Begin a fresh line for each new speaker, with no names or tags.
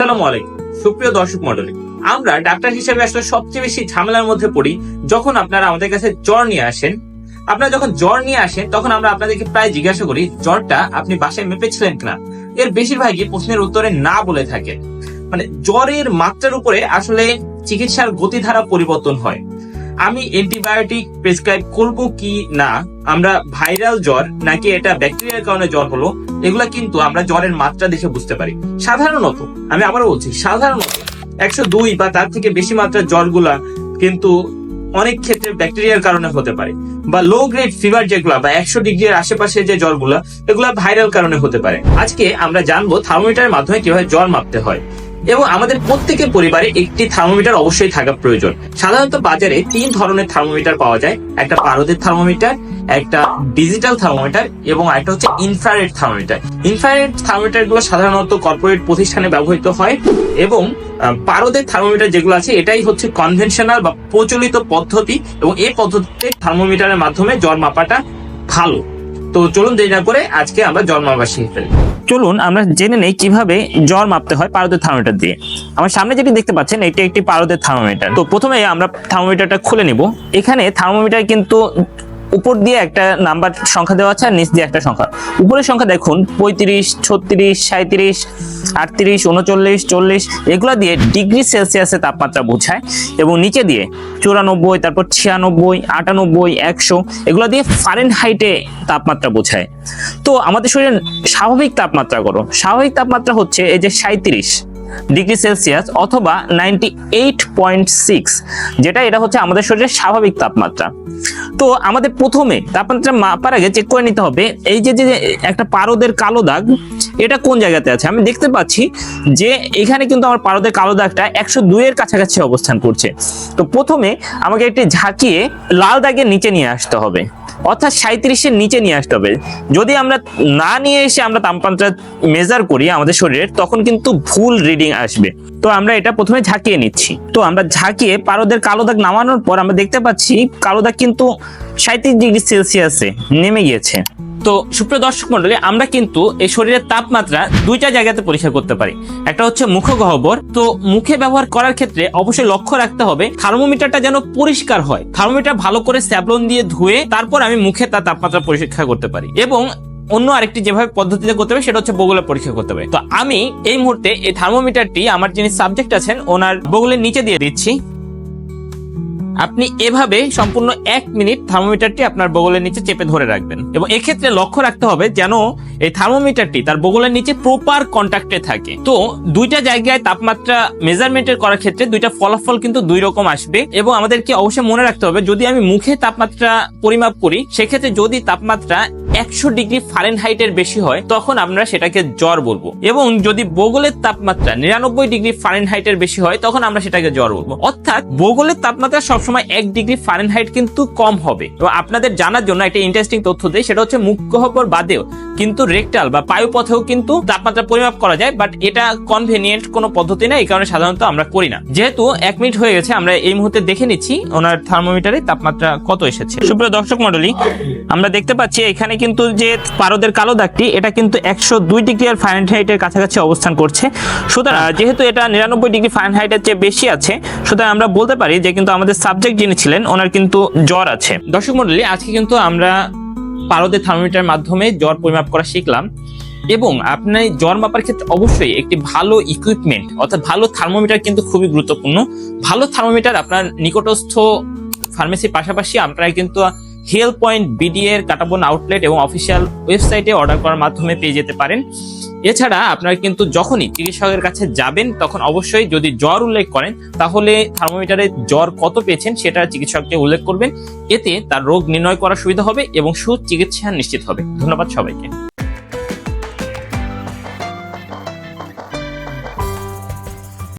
আসসালামু আলাইকুম। সুপ্রিয় দর্শক মন্ডলী আমরা ডাক্তার হিসেবে আসলে সবচেয়ে বেশি ঝামেলার মধ্যে পড়ি যখন আপনারা আমাদের কাছে জ্বর নিয়ে আসেন। আপনারা যখন জ্বর নিয়ে আসেন, তখন আমরা আপনাদেরকে প্রায় জিজ্ঞাসা করি, জ্বরটা আপনি বাসায় মেপেছিলেন কিনা? এর বেশিরভাগই প্রশ্নের উত্তরে না বলে থাকে। মানে জ্বরের মাত্রার উপরে আসলে চিকিৎসার গতিধারা পরিবর্তন হয়। আমি অ্যান্টিবায়োটিক প্রেসক্রাইব করব কি না? আমরা ভাইরাল জ্বর নাকি এটা ব্যাকটেরিয়ার কারণে জ্বর হলো, এগুলা কিন্তু আমরা জ্বরের মাত্রা দেখে বুঝতে পারি। সাধারণত, আমি আবারও বলছি, সাধারণত একশো দুই বা তার থেকে বেশি মাত্রার জ্বরগুলা কিন্তু অনেক ক্ষেত্রে ব্যাকটেরিয়ার কারণে হতে পারে বা লো গ্রেড ফিভার যেগুলা বা একশো ডিগ্রির আশেপাশে যে জ্বরগুলা, এগুলা ভাইরাল কারণে হতে পারে। আজকে আমরা জানব থার্মোমিটারের মাধ্যমে কীভাবে জ্বর মাপতে হয়। এবং আমাদের প্রত্যেকের পরিবারে একটি থার্মোমিটার অবশ্যই থাকা প্রয়োজন। সাধারণত বাজারে তিন ধরনের থার্মোমিটার পাওয়া যায়। একটা পারদের থার্মোমিটার একটা ডিজিটাল থার্মোমিটার এবং একটা হচ্ছে ইনফ্রারেড থার্মোমিটার ইনফ্রারেড থার্মোমিটারগুলো সাধারণত কর্পোরেট প্রতিষ্ঠানে ব্যবহৃত হয় এবং পারদের থার্মোমিটার যেগুলো আছে, এটাই হচ্ছে কনভেনশনাল বা প্রচলিত পদ্ধতি এবং এই পদ্ধতিতে থার্মোমিটারের মাধ্যমে জ্বর মাপাটা ভালো। তো চলুন দেরি না করে আজকে আমরা জ্বর মাপা শিখে ফেলি। চলুন আমরা জেনে নেই কীভাবে জ্বর মাপতে হয় পারদের থার্মোমিটার দিয়ে। আমার সামনে যেটি দেখতে পাচ্ছেন, এটি একটি পারদের থার্মোমিটার তো প্রথমে আমরা থার্মোমিটারটা খুলে নিব। এখানে থার্মোমিটার কিন্তু উপর দিয়ে একটা নাম্বার সংখ্যা দেওয়া আছে আর নিচ দিয়ে একটা সংখ্যা। উপরের সংখ্যা দেখুন, পঁয়ত্রিশ, ছত্রিশ সাঁত্রিশ আটত্রিশ, উনচল্লিশ, চল্লিশ, এগুলো দিয়ে ডিগ্রি সেলসিয়াসে তাপমাত্রা বোঝায় এবং নিচে দিয়ে চুরানব্বই, তারপর ছিয়ানব্বই, আটানব্বই, একশো, এগুলো দিয়ে ফারেন হাইটে তাপমাত্রা বোঝায়। তো আমাদের শরীরের স্বাভাবিক তাপমাত্রা করো। স্বাভাবিক তাপমাত্রা হচ্ছে এই যে সাঁত্রিশ ডিগ্রি সেলসিয়াস অথবা নাইনটি এইট পয়েন্ট সিক্স, যেটা এটা হচ্ছে আমাদের শরীরের স্বাভাবিক তাপমাত্রা। তো আমাদের প্রথমে তাপমাত্রা মাপার আগে চেক করে নিতে হবে, এই যে যে একটা পারদের কালো দাগ এটা কোন জায়গাতে আছে? আমি দেখতে পাচ্ছি যে এখানে কিন্তু আমার পারদের কালো দাগটা একশো দুইয়ের কাছাকাছি অবস্থান করছে। তো প্রথমে আমাকে একটি ঝাঁকিয়ে লাল দাগের নিচে নিয়ে আসতে হবে। অর্থাৎ সাঁত্রিশের নিচে নিয়ে আসতে হবে। যদি আমরা না নিয়ে এসে আমরা তাপমাত্রা মেজার করি আমাদের শরীরের, তখন কিন্তু ভুল রিডিং আসবে। তো আমরা এটা প্রথমে ঝাঁকিয়ে নিচ্ছি। তো আমরা ঝাঁকিয়ে পারদের কালো দাগ নামানোর পর আমরা দেখতে পাচ্ছি কালো দাগ কিন্তু সাঁত্রিশ ডিগ্রি সেলসিয়াসে নেমে গিয়েছে। তো সুপ্রিয় দর্শক মন্ডলী, আমরা কিন্তু এই শরীরের তাপমাত্রা দুইটা জায়গাতে পরীক্ষা করতে পারি। একটা হচ্ছে মুখগহ্বর তো মুখে ব্যবহার করার ক্ষেত্রে অবশ্যই লক্ষ্য রাখতে হবে, থার্মোমিটারটা যেন পরিষ্কার হয়। থার্মোমিটার ভালো করে স্যাবলন দিয়ে ধুয়ে তারপর আমি মুখে তার তাপমাত্রা পরীক্ষা করতে পারি এবং অন্য আরেকটি যেভাবে পদ্ধতিতে করতে হবে, সেটা হচ্ছে বগলের পরীক্ষা করতে হবে। তো আমি এই মুহূর্তে এই থার্মোমিটারটি, আমার যিনি সাবজেক্ট আছেন, ওনার বগলের নিচে দিয়ে দিচ্ছি। আপনি এভাবে সম্পূর্ণ এক মিনিট থার্মোমিটারটি আপনার বগলের নিচে চেপে ধরে রাখবেন এবং এক্ষেত্রে লক্ষ্য রাখতে হবে যেন এই থার্মোমিটারটি তার বগলের নিচে প্রপার কন্ট্যাক্টে থাকে। তো দুইটা জায়গায় তাপমাত্রা মেজারমেন্টের করার ক্ষেত্রে দুইটা ফলাফল কিন্তু দুই রকম আসবে এবং আমাদেরকে অবশ্যই মনে রাখতে হবে যদি আমি মুখে তাপমাত্রা পরিমাপ করি, সেক্ষেত্রে যদি তাপমাত্রা একশো ডিগ্রি ফারেনহাইটের বেশি হয়, তখন আমরা সেটাকে জ্বর বলব। এবং যদি বগলের তাপমাত্রা নিরানব্বই ডিগ্রি ফারেনহাইটের বেশি হয়, তখন আমরা সেটাকে জ্বর বলব। অর্থাৎ বগলের তাপমাত্রা সবসময় এক ডিগ্রি ফারেনহাইট কিন্তু কম হবে। এবং আপনাদের জানার জন্য একটা ইন্টারেস্টিং তথ্য দেয় সেটা হচ্ছে মুখগহ্বর বাদেও কিন্তু রেকটাল বা পায়ুপথেও কিন্তু তাপমাত্রা পরিমাপ করা যায় বাট এটা কনভেনিয়েন্ট কোনো পদ্ধতি না এই কারণে সাধারণত আমরা করি না। যেহেতু এক মিনিট হয়ে গেছে, আমরা এই মুহূর্তে দেখে নিচ্ছি ওনার থার্মোমিটারে তাপমাত্রা কত এসেছে। সুপ্রিয় দর্শক মন্ডলী আমরা দেখতে পাচ্ছি এখানে কিন্তু যে পারদের কালো দাগটি, এটা কিন্তু একশো দুই ডিগ্রি আর ফারেনহাইটের কাছাকাছি অবস্থান করছে। সুতরাং যেহেতু এটা নিরানব্বই ডিগ্রি ফারেনহাইটের চেয়ে বেশি আছে, সুতরাং আমরা বলতে পারি যে কিন্তু আমাদের সাবজেক্ট যিনি ছিলেন, ওনার কিন্তু জ্বর আছে। দর্শক মন্ডলী আজকে কিন্তু আমরা পারদের থার্মোমিটার মাধ্যমে জ্বর পরিমাপ করা শিখলাম এবং আপনার জ্বর মাপার ক্ষেত্রে অবশ্যই একটি ভালো ইকুইপমেন্ট অর্থাৎ ভালো থার্মোমিটার কিন্তু খুবই গুরুত্বপূর্ণ। ভালো থার্মোমিটার আপনার নিকটস্থ ফার্মেসির পাশাপাশি আপনারা কিন্তু হেলথ পয়েন্ট বিডি এর কাটাবন আউটলেট এবং অফিসিয়াল ওয়েবসাইটে অর্ডার করার মাধ্যমে পেয়ে যেতে পারেন। এছাড়া আপনারা কিন্তু যখনই চিকিৎসকের কাছে যাবেন, তখন অবশ্যই যদি জ্বর উল্লেখ করেন, তাহলে থার্মোমিটারে জ্বর কত পেয়েছেন সেটা চিকিৎসককে উল্লেখ করবেন। এতে তার রোগ নির্ণয় করার সুবিধা হবে এবং সুচিকিৎসা নিশ্চিত হবে। ধন্যবাদ সবাইকে।